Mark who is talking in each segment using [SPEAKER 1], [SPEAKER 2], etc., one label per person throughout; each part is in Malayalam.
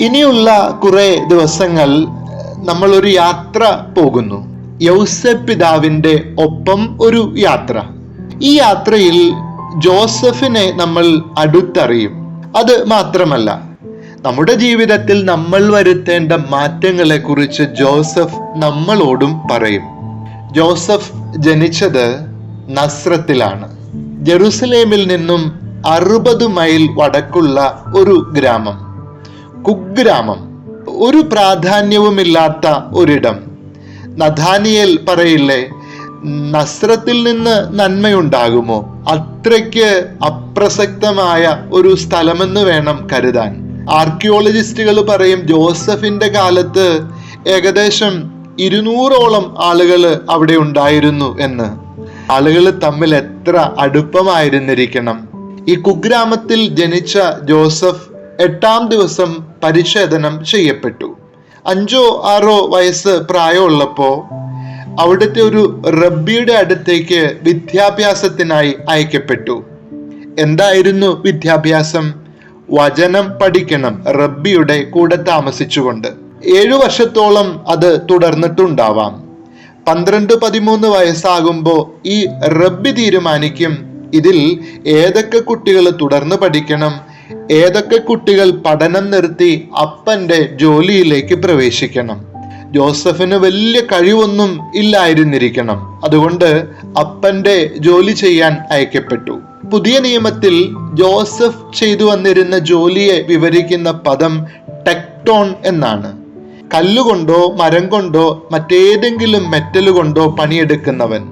[SPEAKER 1] ഇനിയുള്ള കുറെ ദിവസങ്ങൾ നമ്മൾ ഒരു യാത്ര പോകുന്നു. യൗസഫ് പിതാവിന്റെ ഒപ്പം ഒരു യാത്ര. ഈ യാത്രയിൽ ജോസഫിനെ നമ്മൾ അടുത്തറിയും. അത് മാത്രമല്ല നമ്മുടെ ജീവിതത്തിൽ നമ്മൾ വരുത്തേണ്ട മാറ്റങ്ങളെ കുറിച്ച് ജോസഫ് നമ്മളോടും പറയും. ജോസഫ് ജനിച്ചത് നസ്രത്തിലാണ്. ജെറുസലേമിൽ നിന്നും അറുപത് മൈൽ വടക്കുള്ള ഒരു ഗ്രാമം. കുഗ്രാമം. ഒരു പ്രാധാന്യവുമില്ലാത്ത ഒരിടം. നഥാനിയൽ പറയില്ലേ നസ്രത്തിൽ നിന്ന് നന്മയുണ്ടാകുമോ? അത്രയ്ക്ക് അപ്രസക്തമായ ഒരു സ്ഥലമെന്ന് വേണം കരുതാൻ. ആർക്കിയോളജിസ്റ്റുകൾ പറയും ജോസഫിന്റെ കാലത്ത് ഏകദേശം ഇരുന്നൂറോളം ആളുകൾ അവിടെ ഉണ്ടായിരുന്നു എന്ന്. ആളുകൾ തമ്മിൽ എത്ര അടുപ്പമായിരുന്നിരിക്കണം. ഈ കുഗ്രാമത്തിൽ ജനിച്ച ജോസഫ് എട്ടാം ദിവസം പരിച്ഛേദനം ചെയ്യപ്പെട്ടു. അഞ്ചോ ആറോ വയസ്സ് പ്രായമുള്ളപ്പോ അവിടുത്തെ ഒരു റബ്ബിയുടെ അടുത്തേക്ക് വിദ്യാഭ്യാസത്തിനായി അയക്കപ്പെട്ടു. എന്തായിരുന്നു വിദ്യാഭ്യാസം? വചനം പഠിക്കണം റബ്ബിയുടെ കൂടെ താമസിച്ചുകൊണ്ട്. ഏഴു വർഷത്തോളം അത് തുടർന്നിട്ടുണ്ടാവാം. പന്ത്രണ്ട് പതിമൂന്ന് വയസ്സാകുമ്പോൾ ഈ റബ്ബി തീരുമാനിക്കും. ഇതിൽ ഏതൊക്കെ കുട്ടികൾ തുടർന്ന് പഠിക്കണം ഏതൊക്കെ കുട്ടികൾ പഠനം നിർത്തി അപ്പന്റെ ജോലിയിലേക്ക് പ്രവേശിക്കണം? ജോസഫിന് വലിയ കഴിവൊന്നും ഇല്ലായിരുന്നിരിക്കണം. അതുകൊണ്ട് അപ്പന്റെ ജോലി ചെയ്യാൻ അയക്കപ്പെട്ടു. പുതിയ നിയമത്തിൽ ജോസഫ് ചെയ്തു വന്നിരുന്ന ജോലിയെ വിവരിക്കുന്ന പദം ടെക്ടോൺ എന്നാണ്. കല്ലുകൊണ്ടോ മരം കൊണ്ടോ മറ്റേതെങ്കിലും മെറ്റൽ കൊണ്ടോ പണിയെടുക്കുന്നവൻ.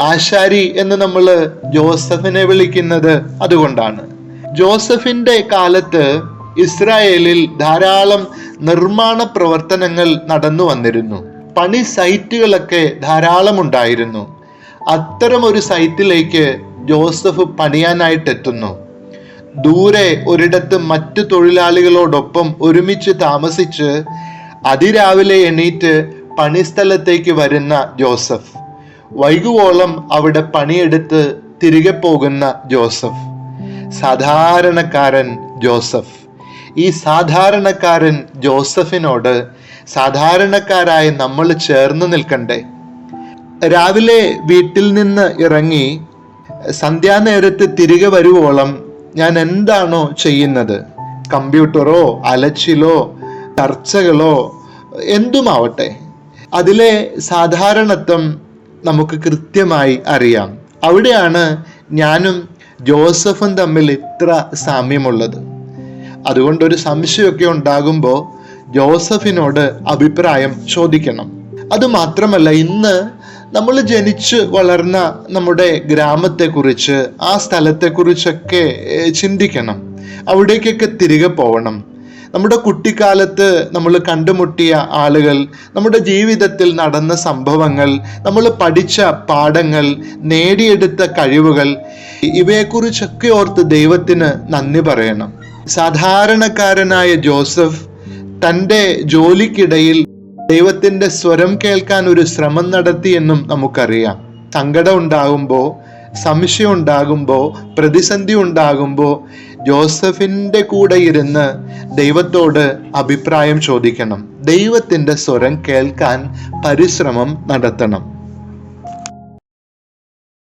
[SPEAKER 1] ആശാരി എന്ന് നമ്മൾ ജോസഫിനെ വിളിക്കുന്നത് അതുകൊണ്ടാണ്. ജോസഫിന്റെ കാലത്ത് ഇസ്രായേലിൽ ധാരാളം നിർമ്മാണ പ്രവർത്തനങ്ങൾ നടന്നു വന്നിരുന്നു. പണി സൈറ്റുകളൊക്കെ ധാരാളം ഉണ്ടായിരുന്നു. അത്തരം ഒരു സൈറ്റിലേക്ക് ജോസഫ് പണിയാനായിട്ട് എത്തുന്നു ദൂരെ ഒരിടത്ത് മറ്റു തൊഴിലാളികളോടൊപ്പം ഒരുമിച്ച് താമസിച്ച് അതിരാവിലെ എണീറ്റ് പണിസ്ഥലത്തേക്ക് വരുന്ന ജോസഫ്. വൈകുവോളം അവിടെ പണിയെടുത്ത് തിരികെ പോകുന്ന ജോസഫ്. സാധാരണക്കാരൻ ജോസഫ്. ഈ സാധാരണക്കാരൻ ജോസഫിനോട് സാധാരണക്കാരായ നമ്മൾ ചേർന്ന് നിൽക്കണ്ടേ. രാവിലെ വീട്ടിൽ നിന്ന് ഇറങ്ങി സന്ധ്യാനേരത്ത് തിരികെ വരുവോളം ഞാൻ എന്താണോ ചെയ്യുന്നത്? കമ്പ്യൂട്ടറോ അലച്ചിലോ ചർച്ചകളോ എന്തുമാവട്ടെ. അതിലെ സാധാരണത്വം നമുക്ക് കൃത്യമായി അറിയാം. അവിടെയാണ് ഞാനും ജോസഫും തമ്മിൽ ഇത്ര സാമ്യമുള്ളത്. അതുകൊണ്ട് ഒരു സംശയമൊക്കെ ഉണ്ടാകുമ്പോൾ ജോസഫിനോട് അഭിപ്രായം ചോദിക്കണം. അത് മാത്രമല്ല ഇന്ന് നമ്മൾ ജനിച്ച് വളർന്ന നമ്മുടെ ഗ്രാമത്തെക്കുറിച്ച് ആ സ്ഥലത്തെക്കുറിച്ചൊക്കെ ചിന്തിക്കണം. അവിടേക്കൊക്കെ തിരികെ പോകണം നമ്മുടെ കുട്ടിക്കാലത്ത് നമ്മൾ കണ്ടുമുട്ടിയ ആളുകൾ നമ്മുടെ ജീവിതത്തിൽ നടന്ന സംഭവങ്ങൾ നമ്മൾ പഠിച്ച പാഠങ്ങൾ നേടിയെടുത്ത കഴിവുകൾ ഇവയെക്കുറിച്ചൊക്കെ ഓർത്ത് ദൈവത്തിന് നന്ദി പറയണം. സാധാരണക്കാരനായ ജോസഫ് തന്റെ ജോലിക്കിടയിൽ ദൈവത്തിന്റെ സ്വരം കേൾക്കാൻ ഒരു ശ്രമം നടത്തിയെന്നും നമുക്കറിയാം. സങ്കടം ഉണ്ടാകുമ്പോൾ സംശയം ഉണ്ടാകുമ്പോൾ പ്രതിസന്ധി ഉണ്ടാകുമ്പോൾ ജോസഫിന്റെ കൂടെ ഇരുന്ന് ദൈവത്തോട് അഭിപ്രായം ചോദിക്കണം. ദൈവത്തിന്റെ സ്വരം കേൾക്കാൻ പരിശ്രമം നടത്തണം.